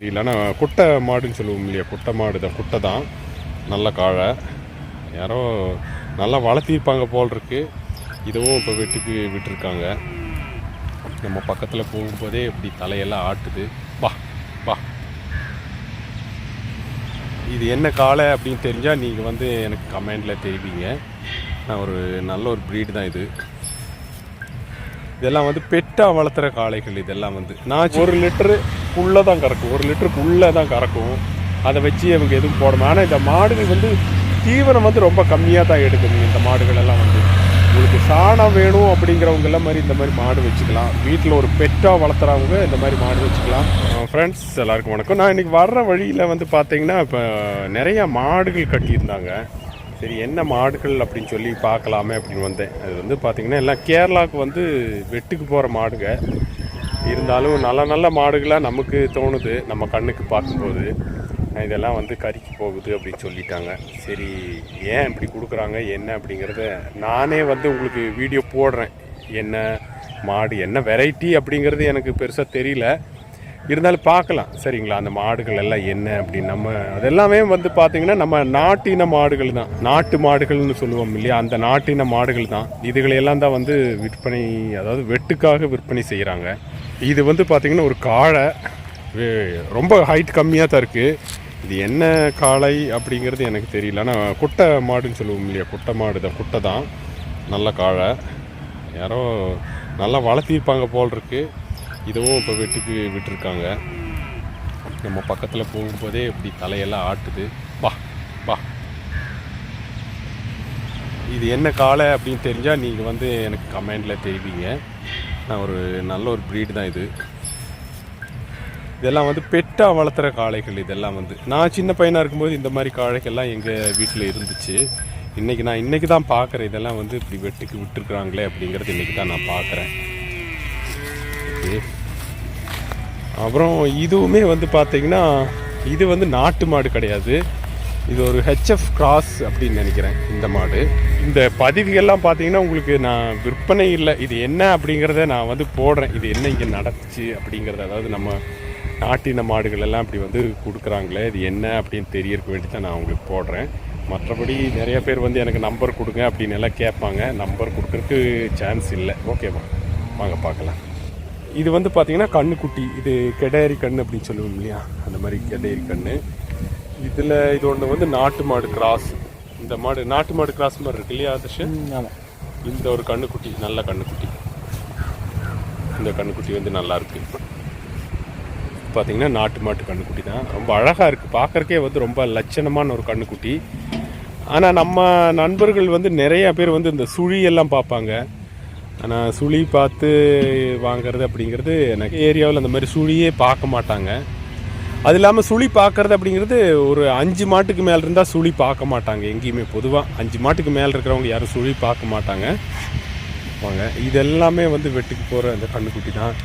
தெரியல ஆனால் குட்டை மாடுன்னு சொல்லுவோம் இல்லையா? குட்டை மாடு தான் குட்டை தான். நல்ல காழை. யாரோ நல்லா வளர்த்திருப்பாங்க போல் இருக்கு. இதுவும் இப்போ வெட்டுக்கு விட்டுருக்காங்க. நம்ம பக்கத்தில் போகும்போதே இப்படி தலையெல்லாம் ஆட்டுது. பா பா இது என்ன காளை அப்படின்னு தெரிஞ்சால் நீங்கள் வந்து எனக்கு கமெண்டில் தெரிவிங்க. நான் ஒரு நல்ல ஒரு ப்ரீடு தான் இது. இதெல்லாம் வந்து பெட்டாக வளர்த்துற காளைகள் இதெல்லாம் வந்து. நான் ஒரு லிட்டருக்குள்ளே தான் கறக்கும். ஒரு லிட்டருக்குள்ளே தான் கறக்கும். அதை வச்சு அவங்க எதுவும் போடணும் ஆனால் இந்த மாடுகள் வந்து தீவனம் வந்து ரொம்ப கம்மியாக தான் எடுக்குது. இந்த மாடுகள் எல்லாம் வந்து உங்களுக்கு சாணம் வேணும் அப்படிங்கிறவங்க எல்லாம் மாதிரி இந்த மாதிரி மாடு வச்சுக்கலாம். வீட்டில் ஒரு பெட்டாக வளர்த்துறவங்க இந்த மாதிரி மாடு வச்சுக்கலாம். ஃப்ரெண்ட்ஸ் எல்லாருக்கும் வணக்கம். நான் இன்றைக்கி வர்ற வழியில் வந்து பார்த்தீங்கன்னா இப்போ நிறையா மாடுகள் கட்டியிருந்தாங்க. சரி என்ன மாடுகள் அப்படின்னு சொல்லி பார்க்கலாமே அப்படின்னு வந்தேன். அது வந்து பார்த்திங்கன்னா எல்லாம் கேரளாவுக்கு வந்து வெட்டுக்கு போகிற மாடுங்க. இருந்தாலும் நல்ல நல்ல மாடுகளாக நமக்கு தோணுது. நம்ம கண்ணுக்கு பார்க்கும்போது. இதெல்லாம் வந்து கறிக்கு போகுது அப்படின்னு சொல்லிட்டாங்க. சரி ஏன் இப்படி கொடுக்குறாங்க? என்ன அப்படிங்கிறத நானே வந்து உங்களுக்கு வீடியோ போடுறேன். என்ன மாடு என்ன வெரைட்டி அப்படிங்கிறது எனக்கு பெருசாக தெரியல. இருந்தாலும் பார்க்கலாம். சரிங்களா? அந்த மாடுகள் எல்லாம் என்ன அப்படின்னு நம்ம அதெல்லாமே வந்து பார்த்திங்கன்னா நம்ம நாட்டின மாடுகள் தான். நாட்டு மாடுகள்னு சொல்லுவோம் இல்லையா? அந்த நாட்டின மாடுகள் தான். இதுகளையெல்லாம் தான் வந்து விற்பனை அதாவது வெட்டுக்காக விற்பனை செய்கிறாங்க இது வந்து பார்த்திங்கன்னா ஒரு காளை. ரொம்ப ஹைட் கம்மியாக தான் இருக்குது இது என்ன காளை அப்படிங்கிறது எனக்கு தெரியல. ஆனால் குட்டை மாடுன்னு சொல்லுவோம் இல்லையா? குட்டை மாடு தான். குட்டை தான். நல்ல காளை. யாரோ நல்லா வளர்த்திருப்பாங்க போல் இருக்கு. இதுவும் இப்போ வெட்டுக்கு விட்டுருக்காங்க. நம்ம பக்கத்தில் போகும்போதே இப்படி தலையெல்லாம் ஆட்டுது. பா பா இது என்ன காளை அப்படின்னு தெரிஞ்சால் நீங்கள் வந்து எனக்கு கமெண்டில் தெரிவிங்க. ஒரு நல்ல ஒரு ப்ரீடு தான் இது. இதெல்லாம் வந்து பெட்டாக வளர்த்துற காளைகள் இதெல்லாம் வந்து. நான் சின்ன பையனாக இருக்கும்போது இந்த மாதிரி காளைகள்லாம் எங்கள் வீட்டில் இருந்துச்சு. இன்றைக்கி நான் இன்றைக்கி தான் பார்க்குறேன் இதெல்லாம் வந்து இப்படி வெட்டுக்கு விட்டுருக்குறாங்களே அப்படிங்கிறது இன்றைக்கி தான் நான் பார்க்குறேன் அப்புறம் இதுவுமே வந்து பார்த்திங்கன்னா இது வந்து நாட்டு மாடு கிடையாது. இது ஒரு ஹெச்எஃப் கிராஸ் அப்படின்னு நினைக்கிறேன் இந்த மாடு. இந்த பதிவுகள்லாம் பார்த்தீங்கன்னா உங்களுக்கு நான் விற்பனை இல்லை. இது என்ன அப்படிங்கிறத நான் வந்து போடுறேன். இது என்ன இங்கே நடந்துச்சு அப்படிங்கிறத அதாவது நம்ம நாட்டின மாடுகள் எல்லாம் இப்படி வந்து கொடுக்குறாங்களே இது என்ன அப்படின்னு தெரியறதுக்கு வேண்டி தான் நான் உங்களுக்கு போடுறேன். மற்றபடி நிறைய பேர் வந்து எனக்கு நம்பர் கொடுங்க அப்படின்னு எல்லாம் கேட்பாங்க. நம்பர் கொடுக்குறதுக்கு சான்ஸ் இல்லை. ஓகேவா வாங்க பார்க்கலாம். இது வந்து பார்த்திங்கன்னா கண்ணுக்குட்டி. இது கெடேரி கண் அப்படின்னு சொல்லுவோம் இல்லையா? அந்த மாதிரி கெடேரி கண்ணு. இதில் இது ஒன்று வந்து நாட்டு மாடு கிராஸ் இந்த மாடு நாட்டு மாடு கிராஸ் மாதிரி இருக்கு இல்லையா ஆதர்ஷ்? ஆமாம் இந்த ஒரு கண்ணுக்குட்டி நல்ல கண்ணுக்குட்டி. இந்த கண்ணுக்குட்டி வந்து நல்லா இருக்கு. பார்த்தீங்கன்னா நாட்டு மாட்டு கண்ணுக்குட்டி தான். ரொம்ப அழகாக இருக்குது பார்க்கறக்கே வந்து ரொம்ப லட்சணமான ஒரு கண்ணுக்குட்டி. ஆனால் நம்ம நண்பர்கள் வந்து நிறைய பேர் வந்து இந்த சுழி எல்லாம் பார்ப்பாங்க. ஆனால் சுழி பார்த்து வாங்குறது அப்படிங்கிறது எனக்கு ஏரியாவில் அந்த மாதிரி சுழியே பார்க்க மாட்டாங்க. அது இல்லாமல் சுழி பார்க்கறது அப்படிங்கிறது ஒரு அஞ்சு மாட்டுக்கு மேலே இருந்தால் சுழி பார்க்க மாட்டாங்க எங்கேயுமே. பொதுவாக அஞ்சு மாட்டுக்கு மேலே இருக்கிறவங்க யாரும் சுழி பார்க்க மாட்டாங்க. வாங்க இது எல்லாமே வந்து வெட்டுக்கு போகிற அந்த கண்ணுக்குட்டி தான்.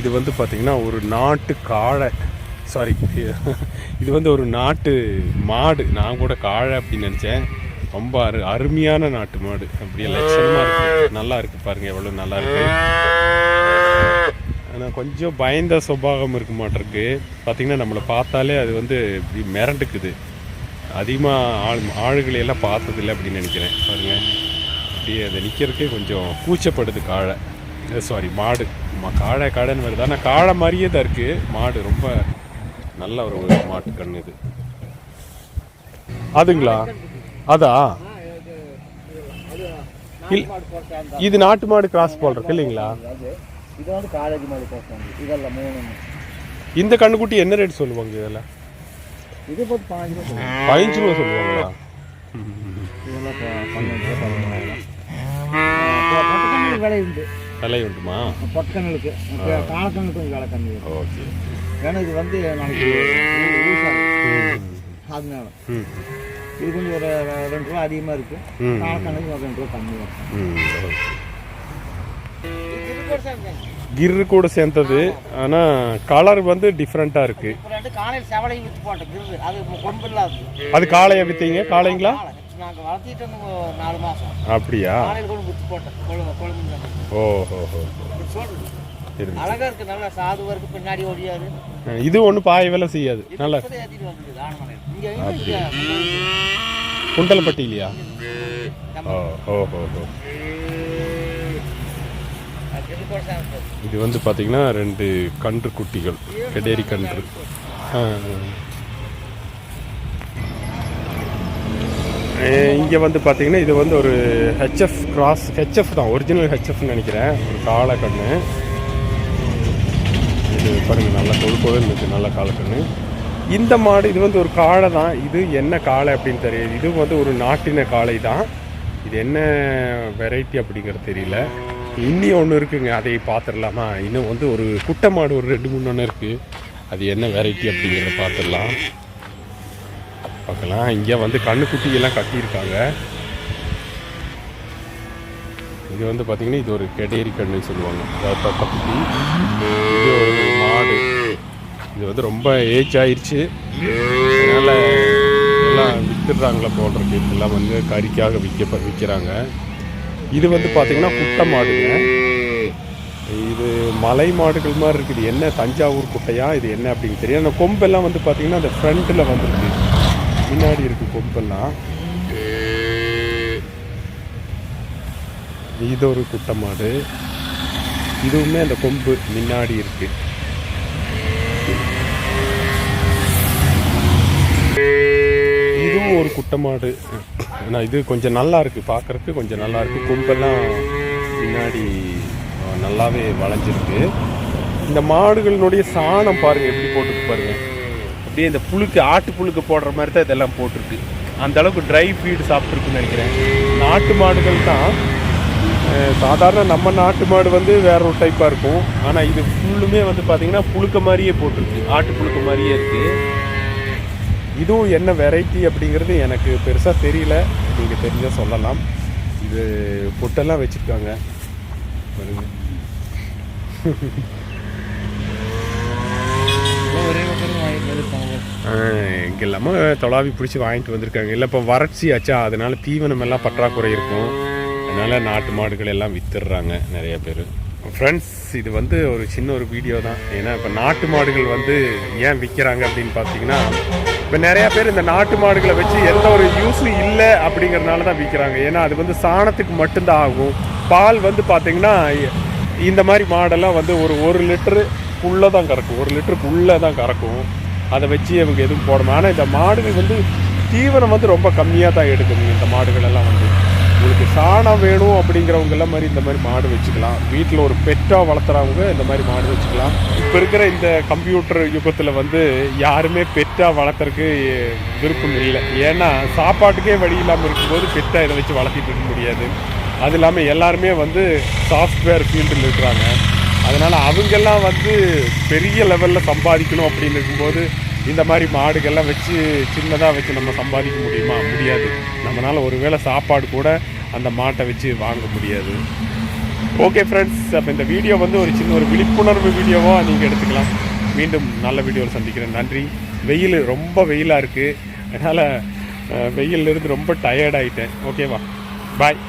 இது வந்து பார்த்திங்கன்னா ஒரு நாட்டு காளை. சாரி இது வந்து ஒரு நாட்டு மாடு. நான் கூட காழை அப்படின்னு நினச்சேன். ரொம்ப அரு அருமையான நாட்டு மாடு. அப்படியே லட்சணமாக இருக்குது நல்லா இருக்குது பாருங்கள் எவ்வளோ நல்லா இருக்குது ஆனால் கொஞ்சம் பயந்த சுபாவம் இருக்க மாட்டிருக்கு பார்த்தீங்கன்னா நம்மளை பார்த்தாலே அது வந்து இப்படி மிரண்டுக்குது அதிகமாக ஆள் ஆளுகளையெல்லாம் பார்த்ததில்லை அப்படின்னு நினைக்கிறேன் பாருங்கள் அப்படியே அதை நிற்கிறதுக்கே கொஞ்சம் கூச்சப்படுது காளை சாரி மாடு ம- காளை காடைன்னு வருது ஆனால் காளை மாதிரியே தான் இருக்குது மாடு ரொம்ப நல்ல ஒரு மாட்டு கண் இது அதுங்களா அதா இல் இது நாட்டு மாடு கிராஸ் போல் இருக்கு இல்லைங்களா இது வந்து காலேஜ் மாதிரி போட்டாங்க இதெல்லாம் மூணு இந்த கண்ணுக்குட்டி என்ன ரேட் சொல்லுவாங்க இதெல்லாம்? இது போட்டு பாஞ்சு ரூபா சொல்லுவாங்க. பதினஞ்சு ரூபா சொல்லுவாங்களா? இதெல்லாம் பன்னெண்டு ரூபா விலை உண்டு. விலை உண்டுமா? பொட்டக்கண்ணுக்கு காலக்கண்ணுக்கு கொஞ்சம் விலை கம்மி வரும். ஓகே. ஏன்னா இது வந்து ஆகும் அதனால. இது கொஞ்சம் ஒரு ரெண்டு ரூபா அதிகமாக இருக்கு. காலக்கண்ணுக்கு ஒரு ரெண்டு ரூபா கம்மி வரும் கிர்ரு கூட சேர்ந்தது. ஆனால் கலர் வந்து டிஃப்ரெண்ட்டாக இருக்கு. அது காளையை விற்றீங்க காளைங்களா? அப்படியா? ஓஹோ. அழகா இருக்கு நல்லா சாதுவா இருக்கு பின்னாடி ஓடியாரு அஹ் இது ஒன்றும் பாய வேலை செய்யாது. நல்லா. குண்டலப்பட்டியிலையா? நம்ம ஓ ஓஹோ ஓ சாமி இது வந்து பார்த்தீங்கன்னா ரெண்டு கன்று குட்டிகள். கெடேரி கன்று. இங்கே வந்து பார்த்தீங்கன்னா இது வந்து ஒரு ஹெச்எஃப் கிராஸ் ஹெச்எஃப் தான் ஒரிஜினல் ஹெச்எஃப்னு நினைக்கிறேன். ஒரு காளை கன்று இது பாருங்கள் நல்லா கொழுக்கோடு இருந்துச்சு நல்ல காளை கன்று இந்த மாடு இது வந்து ஒரு காளை தான். இது என்ன காளை அப்படின்னு தெரியாது. இது வந்து ஒரு நாட்டின காளை தான். இது என்ன வெரைட்டி அப்படிங்கிறது தெரியல. இன்னி ஒன்று இருக்குங்க அதை பார்த்துடலாமா இன்னும் வந்து ஒரு குட்டை மாடு ஒரு ரெண்டு மூணு ஒன்று இருக்குது அது என்ன வெரைட்டி அப்படிங்கிறத பார்த்துடலாம் பார்க்கலாம் இங்கே வந்து கண்ணுக்குட்டியெல்லாம் கட்டியிருக்காங்க. இது வந்து பார்த்திங்கன்னா இது ஒரு கெடேரி கண்ணுன்னு சொல்லுவாங்க. அதாவது இது ஒரு மாடு. இது வந்து ரொம்ப ஏஜ் ஆயிடுச்சு அதனால் எல்லாம் வித்துடுறாங்களா போடுறதுக்கு இதெல்லாம் வந்து கறிக்காக விற்க விற்கிறாங்க. இது வந்து பார்த்தீங்கன்னா குட்டை மாடுங்க. இது மலை மாடுகள் மாதிரி இருக்குது. என்ன தஞ்சாவூர் குட்டையா? இது என்ன அப்படின்னு தெரியும் அந்த கொம்பெல்லாம் வந்து பார்த்தீங்கன்னா அந்த ஃப்ரண்ட்டில் வந்துருக்கு. முன்னாடி இருக்குது கொம்பெல்லாம். இது ஒரு குட்டை மாடு. இதுவுமே அந்த கொம்பு முன்னாடி இருக்கு. இதுவும் ஒரு குட்டை மாடு. ஆனால் இது கொஞ்சம் நல்லா இருக்குது பார்க்குறதுக்கு கொஞ்சம் நல்லா இருக்குது கொம்பெல்லாம் பின்னாடி நல்லாவே வளைஞ்சிருக்கு. இந்த மாடுகளினுடைய சாணம் பாருங்கள் எப்படி போட்டுருக்கு பாருங்கள் அப்படியே இந்த புழுக்கு ஆட்டு புழுக்கு போடுற மாதிரி தான் இதெல்லாம் போட்டிருக்கு. அந்த அளவுக்கு ட்ரை ஃபீடு சாப்பிட்ருக்குன்னு நினைக்கிறேன். நாட்டு மாடுகள் தான். சாதாரண நம்ம நாட்டு மாடு வந்து வேற ஒரு டைப்பாக இருக்கும். ஆனால் இது ஃபுல்லுமே வந்து பார்த்திங்கன்னா புழுக்க மாதிரியே போட்டிருக்கு. ஆட்டு புழுக்க மாதிரியே இருக்குது இதுவும் என்ன வெரைட்டி அப்படிங்கிறது எனக்கு பெருசாக தெரியல. நீங்கள் தெரிஞ்சால் சொல்லலாம். இது பொட்டெல்லாம் வச்சுருக்காங்க. இங்கே இல்லாமல் தொலாவி பிடிச்சி வாங்கிட்டு வந்திருக்காங்க. இல்லை இப்போ வறட்சி ஆச்சா அதனால தீவனம் எல்லாம் பற்றாக்குறை இருக்கும். அதனால நாட்டு மாடுகள் எல்லாம் வித்துடுறாங்க நிறைய பேர். ஃப்ரெண்ட்ஸ் இது வந்து ஒரு சின்ன ஒரு வீடியோ தான். ஏன்னா இப்போ நாட்டு மாடுகள் வந்து ஏன் விற்கிறாங்க அப்படின்னு பார்த்தீங்கன்னா இப்போ நிறையா பேர் இந்த நாட்டு மாடுகளை வச்சு எந்த ஒரு யூஸும் இல்லை அப்படிங்கறதுனால தான் விற்கிறாங்க. ஏன்னா அது வந்து சாணத்துக்கு மட்டும்தான் ஆகும். பால் வந்து பார்த்திங்கன்னா இந்த மாதிரி மாடெல்லாம் வந்து ஒரு ஒரு லிட்டரு உள்ளே தான் கறக்கும். ஒரு லிட்டருக்கு உள்ளே தான் கறக்கும். அதை வச்சு அவங்க எதுவும் போடணும் ஆனால் இந்த மாடுகள் வந்து தீவனம் வந்து ரொம்ப கம்மியாக தான் எடுக்கணும் இந்த மாடுகள் எல்லாம் வந்து. உங்களுக்கு சாணம் வேணும் அப்படிங்கிறவங்கெல்லாம் மாதிரி இந்த மாதிரி மாடு வச்சுக்கலாம். வீட்டில் ஒரு பெட்டாக வளர்த்துறவங்க இந்த மாதிரி மாடு வச்சுக்கலாம். இப்போ இருக்கிற இந்த கம்ப்யூட்டர் யுகத்தில் வந்து யாருமே பெட்டாக வளர்த்துறதுக்கு விருப்பம் இல்லை. ஏன்னா சாப்பாட்டுக்கே வழி இல்லாமல் இருக்கும்போது பெட்டாக இதை வச்சு வளர்த்திட்டு இருக்க முடியாது. அது இல்லாமல் எல்லாருமே வந்து சாஃப்ட்வேர் ஃபீல்டில் இருக்கிறாங்க. அதனால் அவங்கெல்லாம் வந்து பெரிய லெவலில் சம்பாதிக்கணும் அப்படின்னு இருக்கும்போது இந்த மாதிரி மாடுகள்லாம் வச்சு சின்னதாக வச்சு நம்ம சம்பாதிக்க முடியுமா? முடியாது. நம்மளால் ஒருவேளை சாப்பாடு கூட அந்த மாட்டை வச்சு வாங்க முடியாது. ஓகே ஃப்ரெண்ட்ஸ் அப்போ இந்த வீடியோ வந்து ஒரு சின்ன ஒரு விழிப்புணர்வு வீடியோவாக நீங்கள் எடுத்துக்கலாம். மீண்டும் நல்ல வீடியோவில் சந்திக்கிறேன். நன்றி. வெயில் ரொம்ப வெயிலாக இருக்குது அதனால் வெயிலிருந்து ரொம்ப டயர்ட் ஆகிட்டேன் ஓகேவா பாய்